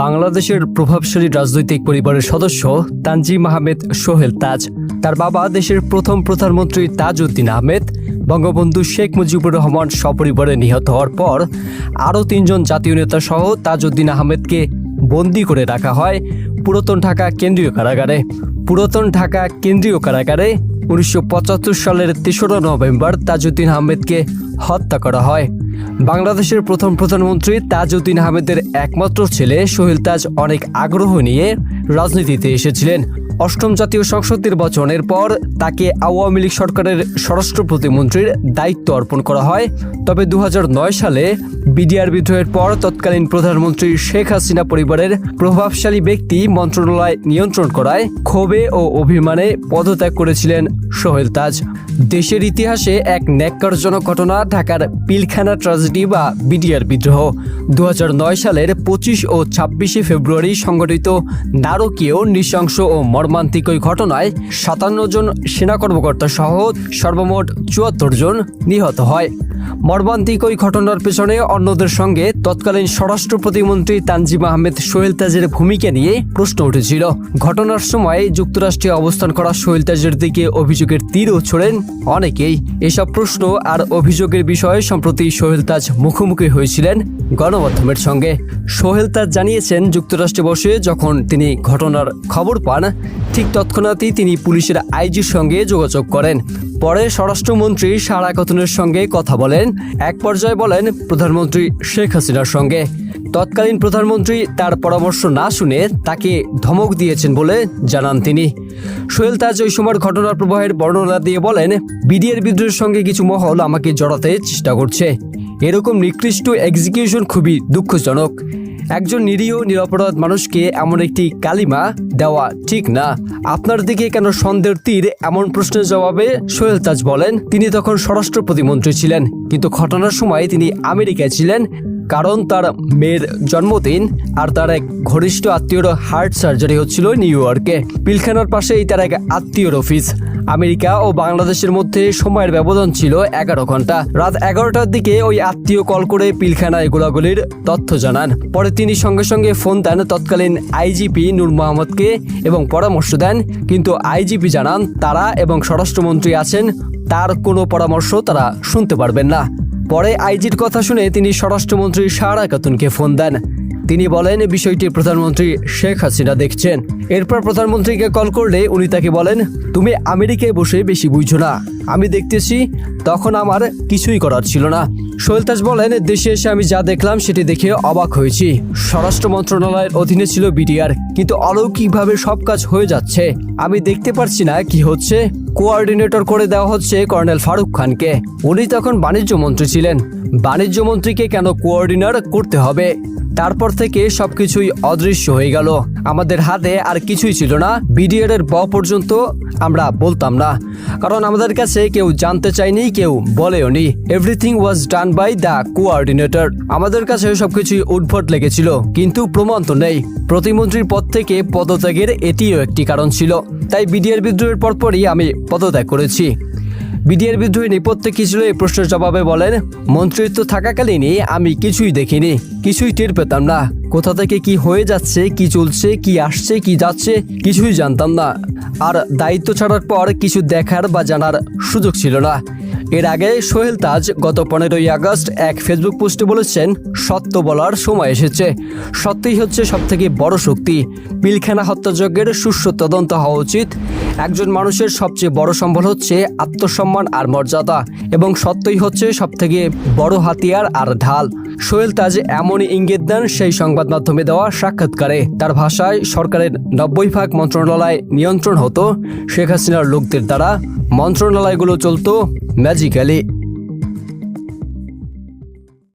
বাংলাদেশের প্রভাবশালী রাজনৈতিক পরিবারের সদস্য তানজিম আহমেদ সোহেল তাজ, তার বাবা দেশের প্রথম প্রধানমন্ত্রী তাজউদ্দিন আহমেদ, বঙ্গবন্ধু শেখ মুজিবুর রহমান সপরিবারে নিহত হওয়ার পর আরও তিনজন জাতীয় নেতা সহ তাজউদ্দিন আহমেদকে বন্দি করে রাখা হয় পুরাতন ঢাকা কেন্দ্রীয় কারাগারে। পুরাতন ঢাকা কেন্দ্রীয় কারাগারে উনিশশো পঁচাত্তর সালের তেসরা নভেম্বর তাজউদ্দিন আহমেদকে হত্যা করা হয়। বাংলাদেশের প্রথম প্রধানমন্ত্রী তাজউদ্দিন আহমেদের একমাত্র ছেলে সোহেল তাজ অনেক আগ্রহ নিয়ে রাজনীতিতে এসেছিলেন। অষ্টম জাতীয় সংসদ নির্বাচনের পর তাকে আওয়ামী লীগ সরকারের স্বরাষ্ট্র প্রতিমন্ত্রীর দায়িত্ব অর্পণ করা হয়। তবে দুহাজার নয় সালে বিডিআর বিদ্রোহের পর তৎকালীন প্রধানমন্ত্রী শেখ হাসিনা পরিবারের প্রভাবশালী ব্যক্তি মন্ত্রণালয় নিয়ন্ত্রণ করায় ক্ষোভে ও অভিমানে পদত্যাগ করেছিলেন সোহেল তাজ। দেশের ইতিহাসে এক ন্যাক্কারজনক ঘটনা, ঢাকার পিলখানা ট্রাজেডি বা বিডিআর বিদ্রোহ। দু হাজার নয় সালের পঁচিশ ও ছাব্বিশে ফেব্রুয়ারি সংঘটিত নারকীয় নৃশংস ও মর্মান্তিক ওই ঘটনায় সাতান্ন জন সেনা কর্মকর্তা সহ সর্বমোট চুয়াত্তর জন নিহত হয়। মর্মান্তিক ওই ঘটনার পেছনে অন্যদের সঙ্গে তৎকালীন স্বরাষ্ট্র প্রতিমন্ত্রী তানজিম আহমেদ সোহেল তাজের ভূমিকা নিয়ে প্রশ্ন উঠেছিল। ঘটনার সময় যুক্তরাষ্ট্রে অবস্থান করা সোহেল তাজের দিকে অভিযোগের তীরও ছোড়েন অনেকেই। এসব প্রশ্ন আর অভিযোগের বিষয়ে সম্প্রতি সোহেল তাজ মুখোমুখি হয়েছিলেন গণমাধ্যমের সঙ্গে। সোহেল তাজ জানিয়েছেন, যুক্তরাষ্ট্রে বসে যখন তিনি ঘটনার খবর পান, ঠিক তৎক্ষণাৎই তিনি পুলিশের আইজির সঙ্গে যোগাযোগ করেন। পরে স্বরাষ্ট্রমন্ত্রী সারা কতনের সঙ্গে কথা বলেন। এক পর্যায়ে বলেন প্রধানমন্ত্রী শেখ হাসিনার সঙ্গে। তৎকালীন প্রধানমন্ত্রী তার পরামর্শ না শুনে তাকে ধমক দিয়েছেন বলে জানান তিনি। সোহেল তাজ ওই সময়ের ঘটনার প্রবাহের বর্ণনা দিয়ে বলেন, বিডিআর বিদ্রোহের সঙ্গে কিছু মহল আমাকে জড়াতে চেষ্টা করছে। এরকম নিকৃষ্ট এক্সিকিউশন খুবই দুঃখজনক। একজন নিরীহ, নিরপরাধ মানুষকে এমন একটি কালিমা দেওয়া ঠিক না। আপনার দিকে কেন সন্দেহের তীর এমন প্রশ্নের জবাবে সোহেল তাজ বলেন, তিনি তখন স্বরাষ্ট্র প্রতিমন্ত্রী ছিলেন, কিন্তু ঘটনার সময় তিনি আমেরিকায় ছিলেন, কারণ তার মেয়ের জন্মদিন আর তার এক ঘনিষ্ঠ আত্মীয়র হার্ট সার্জারি হচ্ছিল নিউ ইয়র্কে। পিলখানার পাশেই তার এক আত্মীয়র অফিস। আমেরিকা ও বাংলাদেশের মধ্যে সময়ের ব্যবধান ছিল এগারো ঘণ্টা। রাত এগারোটার দিকে ওই আত্মীয় কল করে পিলখানায় গোলাগুলির তথ্য জানান। পরে তিনি সঙ্গে সঙ্গে ফোন দেন তৎকালীন আইজিপি নূর মোহাম্মদকে এবং পরামর্শ দেন, কিন্তু আইজিপি জানান তারা এবং স্বরাষ্ট্রমন্ত্রী আছেন, তার কোনো পরামর্শ তারা শুনতে পারবেন না। পরে আইজির কথা শুনে তিনি স্বরাষ্ট্রমন্ত্রী সারা খাতুনকে ফোন দেন। তিনি বলেন, বিষয়টি প্রধানমন্ত্রী শেখ হাসিনা দেখছেন। এরপর প্রধানমন্ত্রীকে কল করলে উনি তাকে বলেন, তুমি আমেরিকায় বসে বেশি বুঝছ না। আমি দেখতেছি, তখন আমার কিছুই করার ছিল না। তাজ বলেন, দেশে এসে আমি যা দেখলাম, সেটি দেখে অবাক হয়েছি। স্বরাষ্ট্র মন্ত্রণালয়ের অধীনে ছিল বিডিআর, কিন্তু অলৌকিকভাবে সব কাজ হয়ে যাচ্ছে। আমি দেখতে পারছি না কি হচ্ছে। কোঅর্ডিনেটর করে দেওয়া হচ্ছে কর্নেল ফারুক খানকে। উনি তখন বাণিজ্য মন্ত্রী ছিলেন। বাণিজ্য মন্ত্রীকে কেন কোঅর্ডিনার করতে হবে? তারপর থেকে সবকিছুই অদৃশ্য হয়ে গেল। আমাদের হাতে আর কিছুই ছিল না। বিডিআর এর ব পর্যন্ত আমরা বলতাম না। কারণ আমাদের কাছে কেউ জানতে চায়নি, কেউ বলেও নি। Everything was done by the coordinator আমাদের কাছে সবকিছুই উদ্ভট লেগেছিল, কিন্তু প্রমাণ তো নেই। প্রতিমন্ত্রীর পদ থেকে পদত্যাগের এটিও একটি কারণ ছিল। তাই বিডিআর বিদ্রোহের পরপরই আমি পদত্যাগ করেছি। বিডিআর বিদ্রোহী নেপথ্যে কি ছিল এই প্রশ্নের জবাবে বলেন, মন্ত্রিত্ব থাকাকালীনই আমি কিছুই দেখিনি, কিছুই টের পেতাম না। কোথা থেকে কি হয়ে যাচ্ছে, কি চলছে, কি আসছে, কি যাচ্ছে, কিছুই জানতাম না। আর দায়িত্ব ছাড়ার পর কিছু দেখার বা জানার সুযোগ ছিল না। এর আগে সোহেল তাজ গত পনেরোই আগস্ট এক ফেসবুক পোস্টে বলেছেন, সত্য বলার সময় এসেছে। সত্যই হচ্ছে সবথেকে বড় শক্তি। পিলখানা হত্যাযজ্ঞের সুস্থ তদন্ত হওয়া উচিত। একজন মানুষের সবচেয়ে বড় সম্বল হচ্ছে আত্মসম্মান আর মর্যাদা এবং সত্যই হচ্ছে সবথেকে বড় হাতিয়ার আর ঢাল। সোহেল তাজ এমনই ইঙ্গিত দেন সেই সংবাদ মাধ্যমে দেওয়া সাক্ষাৎকারে। তার ভাষায় সরকারের নব্বই ভাগ মন্ত্রণালয় নিয়ন্ত্রণ হতো। শেখ হাসিনার লোকদের দ্বারা মন্ত্রণালয়গুলো চলত ম্যাজিক্যালি